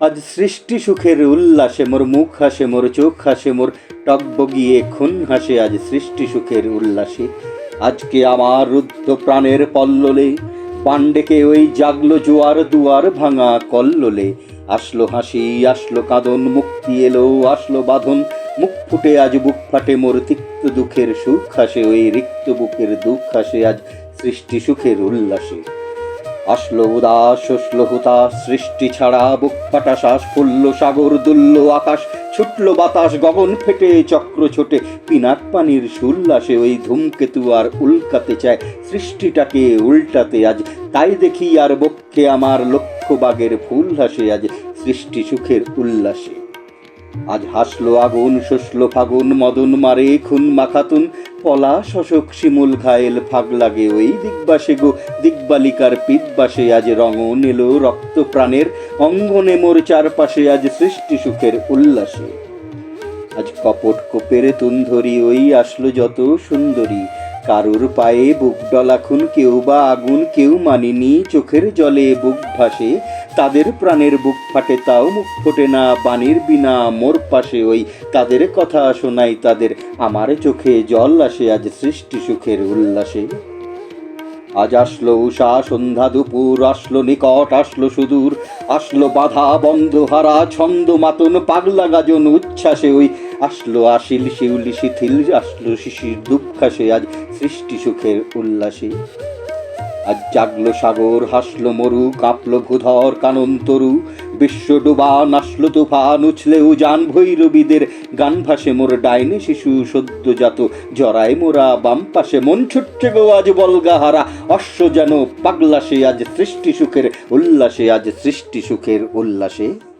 আজ সৃষ্টি সুখের উল্লাসে মোর মুখ হাসে, মোর চোখ হাসে, মোর টকবগিয়ে খুন হাসে আজ সৃষ্টি সুখের উল্লাসে। আজকে আমার রুদ্ধ প্রাণের পল্ললে পাণ্ডেকে ওই জাগলো জোয়ার দুয়ার ভাঙা কল্লোলে। আসলো হাসি, আসলো কাঁদন, মুক্তি এলো, আসলো বাঁধন, মুখ ফুটে আজ বুক ফাটে মোর তিক্ত দুঃখের সুখ হাসে, ওই রিক্ত বুকের দুঃখ হাসে আজ সৃষ্টি সুখের উল্লাসে। আসলো উদাস, আসলো হুতাশ, সৃষ্টি ছাড়া বুক ফাটা শ্বাস ফুলল সাগর, দুলল আকাশ, ছুটলো বাতাস, গগন ফেটে, চক্র ছোটে, পিনাক পানির সুল্লাসে ওই ধূমকেতু আর উল্কাতে চায়, সৃষ্টিটাকে উল্টাতে আজ, তাই দেখি আর বক্ষে আমার লক্ষ্য বাগের ফুল হাসে আজ, সৃষ্টি সুখের উল্লাসে। আজ হাসলো আগুন শসলো ফাগুন, মদন মারে, খুন মাখাতুন পলা শশক, শিমুল, ঘায়েল, ফাগ লাগে ওই দিগবাসে গো। দিকবালিকার পিতবাসে আজ রঙন এলো রক্ত প্রাণের, অঙ্গনে মোর চারপাশে আজ সৃষ্টি সুখের উল্লাসে। আজ কপট কোপের তুন্ধরি ওই আসলো যত সুন্দরী কারুর পায়ে বুক ডলাখুন কেউ বা আগুন, কেউ মানিনি চোখের জলে বুক ভাসে, তাদের প্রাণের বুক ফাটে তাও মুখ ফোটে না, বাণীর বিনা মোর পাশে ওই তাদের কথা শোনাই তাদের, আমার চোখে জল আসে আজ সৃষ্টি সুখের উল্লাসে। আজ আসলো উষা, সন্ধ্যা দুপুর, আসলো নিকট, আসলো সুদূর, আসলো বাধা বন্ধ হারা ছন্দ মাতন, পাগলা গাজন উচ্ছ্বাসে ওই, আসলো আসিল শিউলি শিথিল, আসলো শিশির দুঃখাসে আজ সৃষ্টি সুখের উল্লাসে। আজ জাগলো সাগর, হাসলো মরু, কাঁপলো ভূধর কানন তরু। বিশ্ব ডোবা নাসলো তুফান উছলে উজান ভৈরবীদের। গান ভাসে মোর ডাইনে শিশু সদ্যজাত। জরায় মোরা বাম পাশে, মন ছুটছে গো আজ বলগাহারা। অশ্ব যেন পাগলাসে আজ সৃষ্টি সুখের উল্লাসে, আজ সৃষ্টি সুখের উল্লাসে।